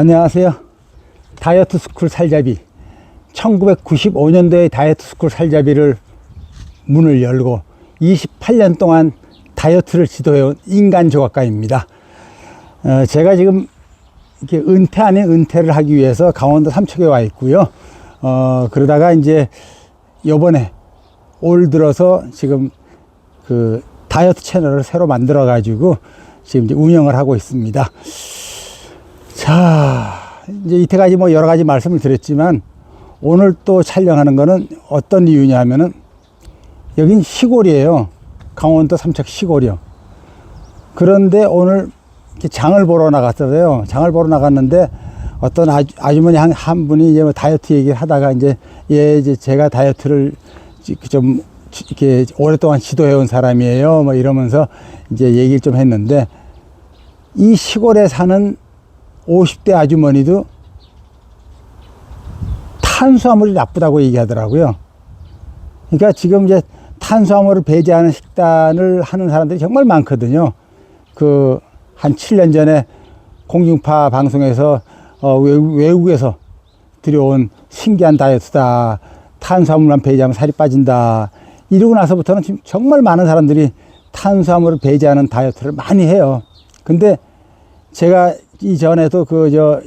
안녕하세요. 다이어트 스쿨 살잡이. 1995년도에 다이어트 스쿨 살잡이를 문을 열고 28년 동안 다이어트를 지도해온 인간 조각가입니다. 어, 제가 지금 이렇게 은퇴 아닌 은퇴를 하기 위해서 강원도 삼척에 와 있고요. 어, 그러다가 이제 요번에 올 들어서 지금 그 다이어트 채널을 새로 만들어 가지고 지금 운영을 하고 있습니다. 자, 이제 이때까지 뭐 여러 가지 말씀을 드렸지만 오늘 또 촬영하는 거는 어떤 이유냐 하면은 여긴 시골이에요. 강원도 삼척 시골이요. 그런데 오늘 장을 보러 나갔어요. 장을 보러 나갔는데 어떤 아주, 아주머니 한, 한 분이 이제 뭐 다이어트 얘기를 하다가 이제 예, 이제 제가 다이어트를 지- 좀 지- 이렇게 오랫동안 지도해 온 사람이에요. 뭐 이러면서 이제 얘기를 좀 했는데 이 시골에 사는 50대 아주머니도 탄수화물이 나쁘다고 얘기하더라고요. 그러니까 지금 이제 탄수화물을 배제하는 식단을 하는 사람들이 정말 많거든요. 그 한 7년 전에 공중파 방송에서 어, 외국, 외국에서 들여온 신기한 다이어트다. 탄수화물만 배제하면 살이 빠진다. 이러고 나서부터는 지금 정말 많은 사람들이 탄수화물을 배제하는 다이어트를 많이 해요. 근데 제가 이전에도 그 저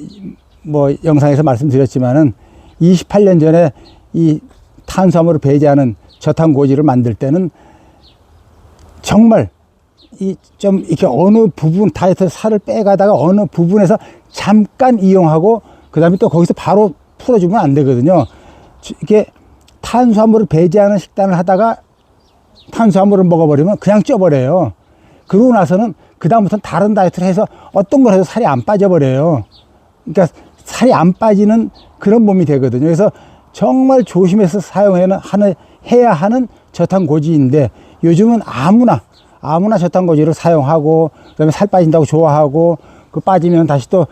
뭐 영상에서 말씀드렸지만은 28년 전에 이 탄수화물을 배제하는 저탄고지를 만들 때는 정말 이 좀 이렇게 어느 부분 다이어트 살을 빼가다가 어느 부분에서 잠깐 이용하고 그다음에 또 거기서 바로 풀어주면 안 되거든요. 지- 이게 탄수화물을 배제하는 식단을 하다가 탄수화물을 먹어버리면 그냥 쪄버려요. 그러고 나서는 그다음부터는 다른 다이어트를 해서 어떤 걸 해도 살이 안 빠져버려요. 그러니까 살이 안 빠지는 그런 몸이 되거든요. 그래서 정말 조심해서 사용해는 하는 해야 하는 저탄고지인데 요즘은 아무나 아무나 저탄고지를 사용하고 그 다음에 살 빠진다고 좋아하고 그 빠지면 다시 또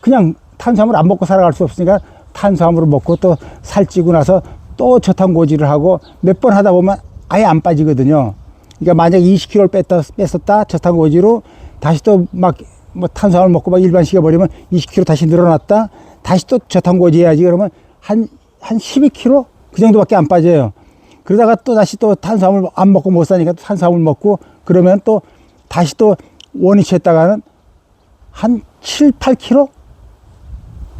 그냥 탄수화물 안 먹고 살아갈 수 없으니까 탄수화물을 먹고 또 살찌고 나서 또 저탄고지를 하고 몇 번 하다 보면 아예 안 빠지거든요. 그러니까 만약 20kg를 뺐다, 뺐었다 저탄 고지로 다시 또 막 뭐 탄수화물 먹고 막 일반 식여버리면 20kg 다시 늘어났다 다시 또 저탄 고지 해야지 그러면 한, 한 12kg 그 정도밖에 안 빠져요. 그러다가 또 다시 또 탄수화물 안 먹고 못 사니까 또 탄수화물 먹고 그러면 또 다시 또 원위치 했다가는 한 7, 8kg?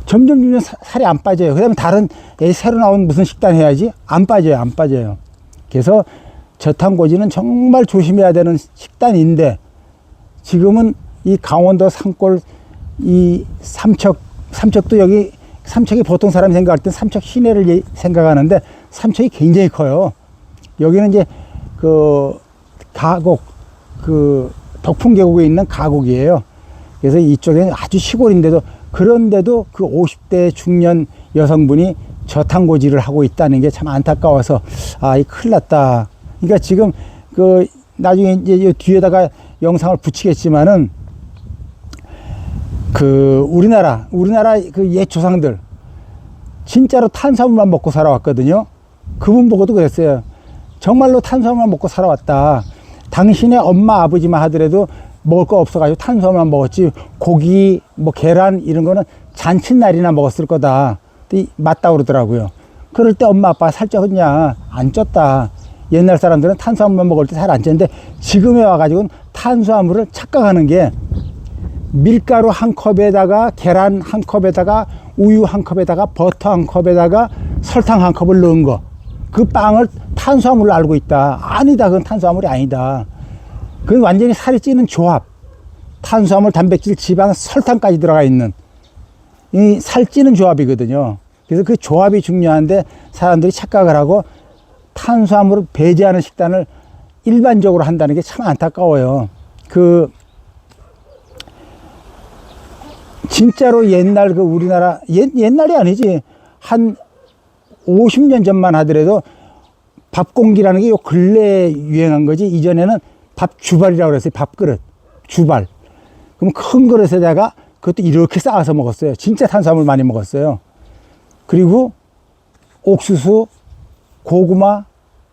점점 점점 사- 살이 안 빠져요. 그 다음에 다른 새로 나온 무슨 식단 해야지? 안 빠져요. 안 빠져요. 그래서 저탄고지는 정말 조심해야 되는 식단인데 지금은 이 강원도 산골 이 삼척 삼척도 여기 삼척이 보통 사람이 생각할 때 삼척 시내를 예- 생각하는데 삼척이 굉장히 커요. 여기는 이제 그 가곡 그 덕풍 계곡에 있는 가곡이에요. 그래서 이쪽에는 아주 시골인데도 그런데도 그 50대 중년 여성분이 저탄고지를 하고 있다는 게 참 안타까워서 아, 이 큰일 났다. 그러니까 지금 그 나중에 이제 이 뒤에다가 영상을 붙이겠지만은 그 우리나라 우리나라 그 옛 조상들 진짜로 탄수화물만 먹고 살아왔거든요. 그분 보고도 그랬어요. 정말로 탄수화물만 먹고 살아왔다. 당신의 엄마 아버지만 하더라도 먹을 거 없어가지고 탄수화물만 먹었지 고기 뭐 계란 이런 거는 잔칫날이나 먹었을 거다. 이- 맞다 그러더라고요. 그럴 때 엄마 아빠 살쪘냐 안 쪘다. 옛날 사람들은 탄수화물만 먹을 때 살안 쪘는데 지금에 와가지고는 탄수화물을 착각하는 게 밀가루 한 컵에다가 계란 한 컵에다가 우유 한 컵에다가 버터 한 컵에다가 설탕 한 컵을 넣은 거. 그 빵을 탄수화물로 알고 있다. 아니다. 그건 탄수화물이 아니다. 그건 완전히 살이 찌는 조합. 탄수화물, 단백질, 지방, 설탕까지 들어가 있는 이 살찌는 조합이거든요. 그래서 그 조합이 중요한데 사람들이 착각을 하고 탄수화물을 배제하는 식단을 일반적으로 한다는 게 참 안타까워요. 그 진짜로 옛날 그 우리나라 옛, 옛날이 아니지. 한 50년 전만 하더라도 밥 공기라는 게 요 근래에 유행한 거지. 이전에는 밥 주발이라고 그랬어요. 밥그릇 주발. 그럼 큰 그릇에다가 그것도 이렇게 쌓아서 먹었어요. 진짜 탄수화물 많이 먹었어요. 그리고 옥수수 고구마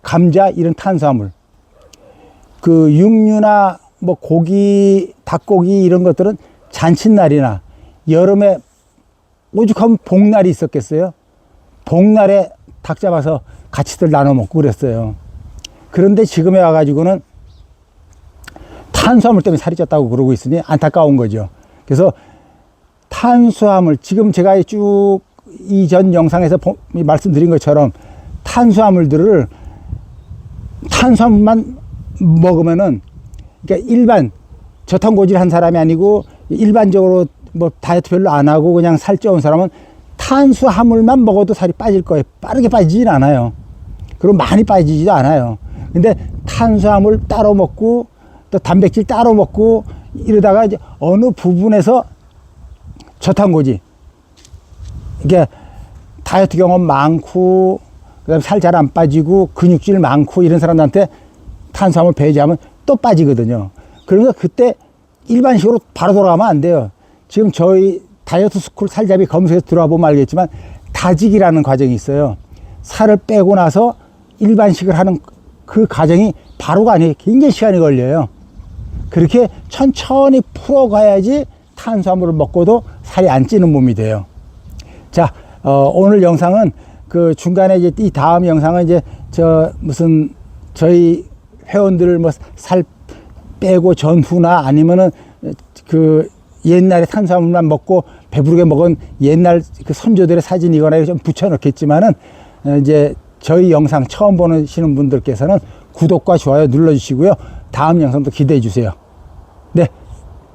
감자 이런 탄수화물 그 육류나 뭐 고기 닭고기 이런 것들은 잔칫날이나 여름에 오죽하면 복날이 있었겠어요? 복날에 닭 잡아서 같이들 나눠 먹고 그랬어요. 그런데 지금에 와가지고는 탄수화물 때문에 살이 쪘다고 그러고 있으니 안타까운 거죠. 그래서 탄수화물 지금 제가 쭉 이전 영상에서 보- 말씀드린 것처럼 탄수화물들을 탄수화물만 먹으면은 그러니까 일반 저탄고지를 한 사람이 아니고 일반적으로 뭐 다이어트 별로 안 하고 그냥 살쪄온 사람은 탄수화물만 먹어도 살이 빠질 거예요. 빠르게 빠지진 않아요. 그리고 많이 빠지지도 않아요. 근데 탄수화물 따로 먹고 또 단백질 따로 먹고 이러다가 이제 어느 부분에서 저탄고지 이게 다이어트 경험 많고 그다음에 살잘 안 빠지고 근육질 많고 이런 사람들한테 탄수화물 배제하면 또 빠지거든요. 그러니까 그때 일반식으로 바로 돌아가면 안 돼요. 지금 저희 다이어트 스쿨 살잡이 검색해서 들어와 보면 알겠지만 다지기라는 과정이 있어요. 살을 빼고 나서 일반식을 하는 그 과정이 바로가 아니에요. 굉장히 시간이 걸려요. 그렇게 천천히 풀어가야지 탄수화물을 먹고도 살이 안 찌는 몸이 돼요. 자, 어, 오늘 영상은 그 중간에 이제 이 다음 영상은 이제 저 무슨 저희 회원들 뭐살 빼고 전후나 아니면은 그 옛날에 탄수화물만 먹고 배부르게 먹은 옛날 그 선조들의 사진이거나 좀 붙여놓겠지만은 어, 이제 저희 영상 처음 보시는 분들께서는 구독과 좋아요 눌러주시고요. 다음 영상도 기대해 주세요. 네.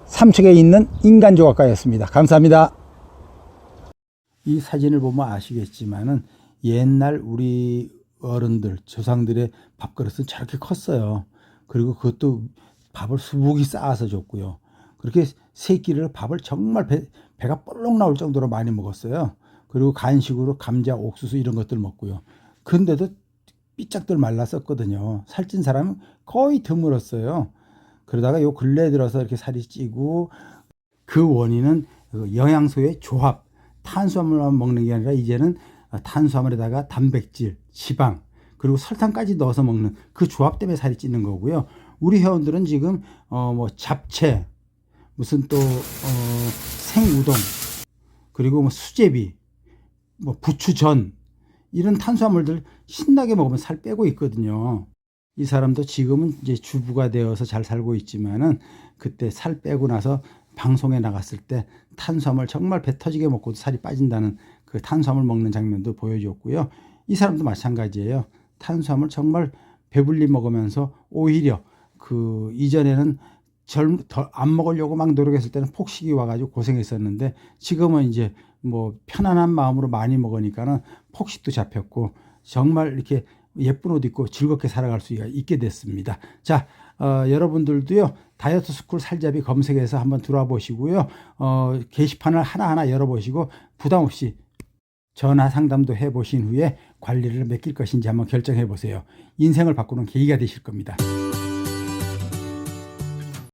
삼척에 있는 인간조각가였습니다. 감사합니다. 이 사진을 보면 아시겠지만은 옛날 우리 어른들, 조상들의 밥그릇은 저렇게 컸어요. 그리고 그것도 밥을 수북이 쌓아서 줬고요. 그렇게 세 끼를 밥을 정말 배, 배가 볼록 나올 정도로 많이 먹었어요. 그리고 간식으로 감자, 옥수수 이런 것들 먹고요. 근데도 삐짝들 말랐었거든요. 살찐 사람은 거의 드물었어요. 그러다가 요 근래 들어서 이렇게 살이 찌고 그 원인은 그 영양소의 조합, 탄수화물만 먹는 게 아니라 이제는 탄수화물에다가 단백질, 지방, 그리고 설탕까지 넣어서 먹는 그 조합 때문에 살이 찌는 거고요. 우리 회원들은 지금 어 뭐 잡채, 무슨 또 어 생우동, 그리고 뭐 수제비, 뭐 부추전 이런 탄수화물들 신나게 먹으면 살 빼고 있거든요. 이 사람도 지금은 이제 주부가 되어서 잘 살고 있지만은 그때 살 빼고 나서 방송에 나갔을 때 탄수화물 정말 배 터지게 먹고도 살이 빠진다는 그 탄수화물 먹는 장면도 보여줬고요. 이 사람도 마찬가지예요. 탄수화물 정말 배불리 먹으면서 오히려 그 이전에는 젊안 먹으려고 막 노력했을 때는 폭식이 와가지고 고생했었는데 지금은 이제 뭐 편안한 마음으로 많이 먹으니까는 폭식도 잡혔고 정말 이렇게 예쁜 옷 입고 즐겁게 살아갈 수 있게 됐습니다. 자, 어, 여러분들도요 다이어트 스쿨 살잡이 검색해서 한번 들어와 보시고요. 어, 게시판을 하나하나 열어보시고 부담 없이 전화 상담도 해보신 후에 관리를 맡길 것인지 한번 결정해 보세요. 인생을 바꾸는 계기가 되실 겁니다.